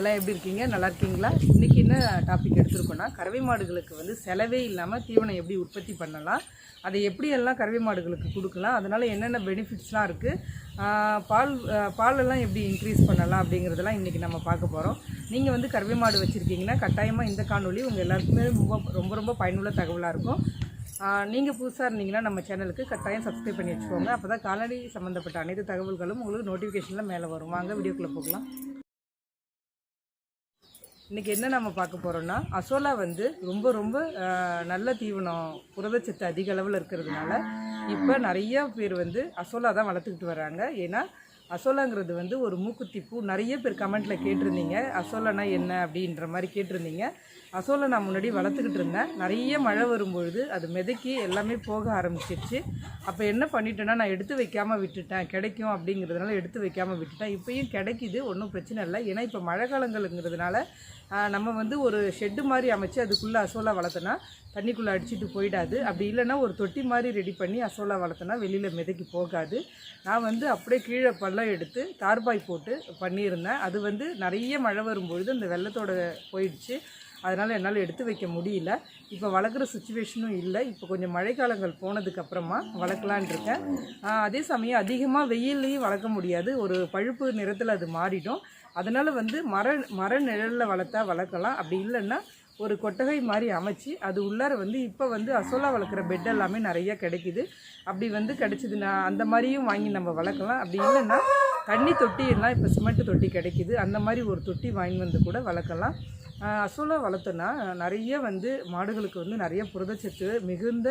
எல்லாம் எப்படி இருக்கீங்க? நல்லா இருக்கீங்களா? இன்றைக்கி என்ன டாபிக் எடுத்திருக்கோன்னா கறவை மாடுகளுக்கு வந்து செலவே இல்லாமல் தீவனம் எப்படி உற்பத்தி பண்ணலாம் அதை எப்படியெல்லாம் கறவை மாடுகளுக்கு கொடுக்கலாம் அதனால் என்னென்ன பெனிஃபிட்ஸ்லாம் இருக்குது பால் பாலெல்லாம் எப்படி இன்க்ரீஸ் பண்ணலாம் அப்படிங்கிறதெல்லாம் இன்றைக்கி நம்ம பார்க்க போகிறோம் நீங்கள் வந்து கறவை மாடு வச்சுருக்கீங்கன்னா கட்டாயமாக இந்த காணொளி உங்கள் எல்லாருக்குமே ரொம்ப ரொம்ப ரொம்ப பயனுள்ள தகவலாக இருக்கும். நீங்கள் புதுசாக இருந்தீங்கன்னா நம்ம சேனலுக்கு கட்டாயம் சப்ஸ்கிரைப் பண்ணி வச்சுக்கோங்க. அப்போ தான் கால்நடை சம்மந்தப்பட்ட அனைத்து தகவல்களும் உங்களுக்கு நோட்டிஃபிகேஷனில் மேலே வரும். வாங்க வீடியோக்குள்ளே போகலாம். இன்றைக்கி என்ன நம்ம பார்க்க போகிறோம்னா அசோலா வந்து ரொம்ப ரொம்ப நல்ல தீவனம் புரதச்சத்து அதிக அளவில் இருக்கிறதுனால இப்போ நிறைய பேர் வந்து அசோலா தான் வளர்த்துக்கிட்டு வராங்க. ஏன்னா அசோலாங்கிறது வந்து ஒரு மூக்குத்தி பூ நிறைய பேர் கமெண்ட்டில் கேட்டிருந்தீங்க. அசோலனா என்ன அப்படின்ற மாதிரி கேட்டிருந்தீங்க. அசோலை நான் முன்னாடி வளர்த்துக்கிட்டு இருந்தேன். நிறைய மழை வரும்பொழுது அது மிதக்கி எல்லாமே போக ஆரம்பிச்சிருச்சு. அப்போ என்ன பண்ணிட்டேன்னா நான் எடுத்து வைக்காமல் விட்டுட்டேன். கிடைக்கும் அப்படிங்கிறதுனால எடுத்து வைக்காமல் விட்டுட்டேன். இப்போயும் கிடைக்கிது. ஒன்றும் பிரச்சனை இல்லை. ஏன்னா இப்போ மழை காலங்களுங்கிறதுனால நம்ம வந்து ஒரு ஷெட்டு மாதிரி அமைச்சு அதுக்குள்ளே அசோலா வளர்த்தனா தண்ணிக்குள்ளே அடிச்சிட்டு போயிடாது. அப்படி இல்லைன்னா ஒரு தொட்டி மாதிரி ரெடி பண்ணி அசோலா வளர்த்தனா வெளியில் மிதக்கி போகாது. நான் வந்து அப்படியே கீழே பள்ளம் எடுத்து தார்பாய் போட்டு பண்ணியிருந்தேன். அது வந்து நிறைய மழை வரும்பொழுது அந்த வெள்ளத்தோட போயிடுச்சு. அதனால் என்னால் எடுத்து வைக்க முடியல. இப்போ வளர்க்குற சுச்சுவேஷனும் இல்லை. இப்போ கொஞ்சம் மழைக்காலங்கள் போனதுக்கப்புறமா வளர்க்கலான் இருக்கேன். அதே சமயம் அதிகமாக வெயில்லையும் வளர்க்க முடியாது. ஒரு பழுப்பு நிறத்தில் அது மாறிடும். அதனால் வந்து மர மர நிழலில் வளர்த்தா வளர்க்கலாம். அப்படி இல்லைன்னா ஒரு கொட்டகை மாதிரி அமைச்சு அது உள்ளார வந்து இப்போ வந்து அசோலா வளர்க்குற பெட் எல்லாமே நிறைய கிடைக்குது. அப்படி வந்து கிடைச்சிதுன்னா அந்த மாதிரியும் வாங்கி நம்ம வளர்க்கலாம். அப்படி இல்லைன்னா தண்ணி தொட்டி எல்லாம் இப்போ சிமெண்ட் தொட்டி கிடைக்குது. அந்த மாதிரி ஒரு தொட்டி வாங்கி வந்து கூட வளர்க்கலாம். அசோலா வளர்த்தோன்னா நிறைய வந்து மாடுகளுக்கு வந்து நிறைய புரதச்சத்து மிகுந்த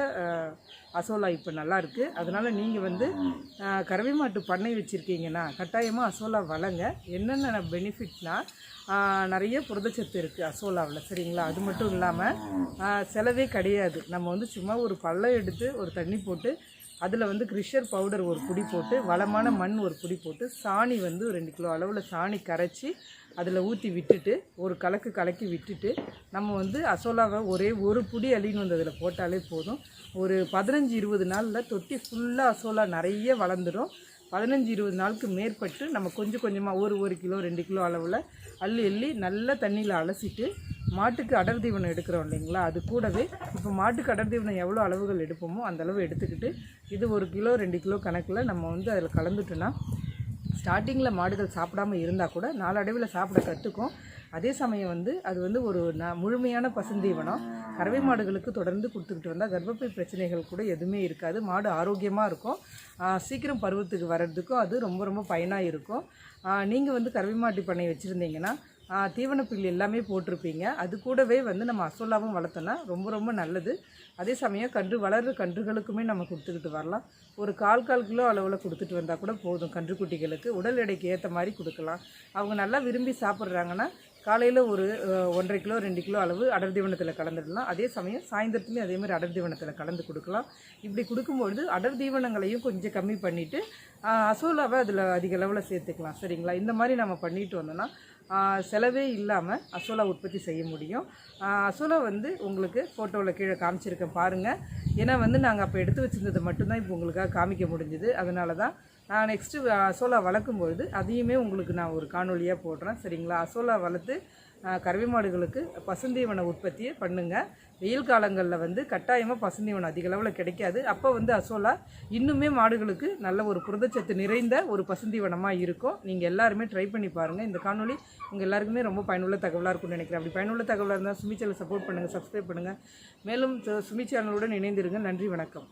அசோலா இப்போ நல்லா இருக்குது அதனால் நீங்கள் வந்து கறவை மாட்டு பண்ணை வச்சுருக்கீங்கன்னா கட்டாயமாக அசோலா வளங்க. என்னென்ன பெனிஃபிட்னால் நிறைய புரதச்சத்து இருக்குது அசோலாவில் சரிங்களா? அது மட்டும் இல்லாமல் செலவே கிடையாது. நம்ம வந்து சும்மா ஒரு பள்ளம் எடுத்து ஒரு தண்ணி போட்டு அதில் வந்து கிரிஷர் பவுடர் ஒரு புடி போட்டு வளமான மண் ஒரு புடி போட்டு சாணி வந்து ஒரு ரெண்டு கிலோ அளவில் சாணி கரைச்சி அதில் ஊற்றி விட்டுட்டு ஒரு கலக்கு கலக்கி விட்டுட்டு நம்ம வந்து அசோலாவை ஒரே ஒரு புடி அள்ளின்னு வந்து அதில் போட்டாலே போதும். ஒரு பதினஞ்சு இருபது நாளில் தொட்டி ஃபுல்லாக அசோலா நிறைய வளர்ந்துடும் பதினஞ்சு இருபது நாளுக்கு மேற்பட்டு நம்ம கொஞ்சம் கொஞ்சமாக ஒரு ஒரு கிலோ ரெண்டு கிலோ அளவில் அள்ளி அள்ளி நல்லா தண்ணியில் அலசிட்டு மாட்டுக்கு அடர் தீவனம் எடுக்கிறோம் இல்லைங்களா? அது கூடவே இப்போ மாட்டுக்கு அடர் தீவனம் எவ்வளோ அளவுகள் எடுப்போமோ அந்த அளவு எடுத்துக்கிட்டு இது ஒரு கிலோ ரெண்டு கிலோ கணக்கில் நம்ம வந்து அதில் கலந்துட்டோன்னா ஸ்டார்டிங்கில் மாடுகள் சாப்பிடாம இருந்தால் கூட நாளடைவில் சாப்பிட கற்றுக்கும் அதே சமயம் வந்து அது வந்து ஒரு ந முழுமையான பசுந்தீவனம். கறவை மாடுகளுக்கு தொடர்ந்து கொடுத்துக்கிட்டு வந்தால் கர்ப்பப்பை பிரச்சனைகள் கூட எதுவுமே இருக்காது. மாடு ஆரோக்கியமாக இருக்கும். சீக்கிரம் பருவத்துக்கு வர்றதுக்கும் அது ரொம்ப ரொம்ப பயனாக இருக்கும். நீங்கள் வந்து கறவை மாட்டு பண்ணை வச்சுருந்தீங்கன்னா தீவனப்புல் எல்லாமே போட்டிருப்பீங்க. அது கூடவே வந்து நம்ம அசோலாவும் வளர்த்தோன்னா ரொம்ப ரொம்ப நல்லது. அதே சமயம் கன்று வளர்கிற கன்றுகளுக்குமே நம்ம கொடுத்துக்கிட்டு வரலாம். ஒரு கால் கால் கிலோ அளவில் கொடுத்துட்டு வந்தால் கூட போதும் கன்றுக்குட்டிகளுக்கு உடல் எடைக்கு ஏற்ற மாதிரி கொடுக்கலாம். அவங்க நல்லா விரும்பி சாப்பிட்றாங்கன்னா காலையில் ஒரு ஒன்றரை கிலோ ரெண்டு கிலோ அளவு அடர் தீவனத்தில் கலந்துடலாம். அதே சமயம் சாயந்தரத்துலேயும் அதே மாதிரி அடர் தீவனத்தில் கலந்து கொடுக்கலாம். இப்படி கொடுக்கும்பொழுது அடர் தீவனங்களையும் கொஞ்சம் கம்மி பண்ணிவிட்டு அசோலாவை அதில் அதிக அளவில் சேர்த்துக்கலாம். சரிங்களா? இந்த மாதிரி நம்ம பண்ணிட்டு வந்தோம்னா செலவே இல்லாமல் அசோலா உற்பத்தி செய்ய முடியும். அசோலா வந்து உங்களுக்கு ஃபோட்டோவில் கீழே காமிச்சிருக்கேன் பாருங்கள் ஏன்னா வந்து நாங்கள் அப்போ எடுத்து வச்சிருந்ததை மட்டும்தான் இப்போ உங்களுக்காக காமிக்க முடிஞ்சுது. அதனால தான் நான் நெக்ஸ்ட்டு அசோலா வளர்க்கும்பொழுது அதையுமே உங்களுக்கு நான் ஒரு காணொலியாக போடுறேன். சரிங்களா? அசோலா வளர்த்து கறவை மாடுகளுக்கு பசுந்தீவன உற்பத்தியை பண்ணுங்கள் வெயில் காலங்களில் வந்து கட்டாயமாக பசுந்தீவனம் அதிகளவில் கிடைக்காது. அப்போ வந்து அசோலா இன்னுமே மாடுகளுக்கு நல்ல ஒரு புரதச்சத்து நிறைந்த ஒரு பசுந்தீவனமாக இருக்கும். நீங்கள் எல்லாருமே ட்ரை பண்ணி பாருங்கள் இந்த காணொளி உங்கள் எல்லாருக்குமே ரொம்ப பயனுள்ள தகவலாக இருக்கும்னு நினைக்கிறேன். அப்படி பயனுள்ள தகவலாக இருந்தால் சுமி சப்போர்ட் பண்ணுங்கள் சப்ஸ்கிரைப் பண்ணுங்கள் மேலும் சுமி சேனலுடன் இணைந்திருங்க நன்றி வணக்கம்.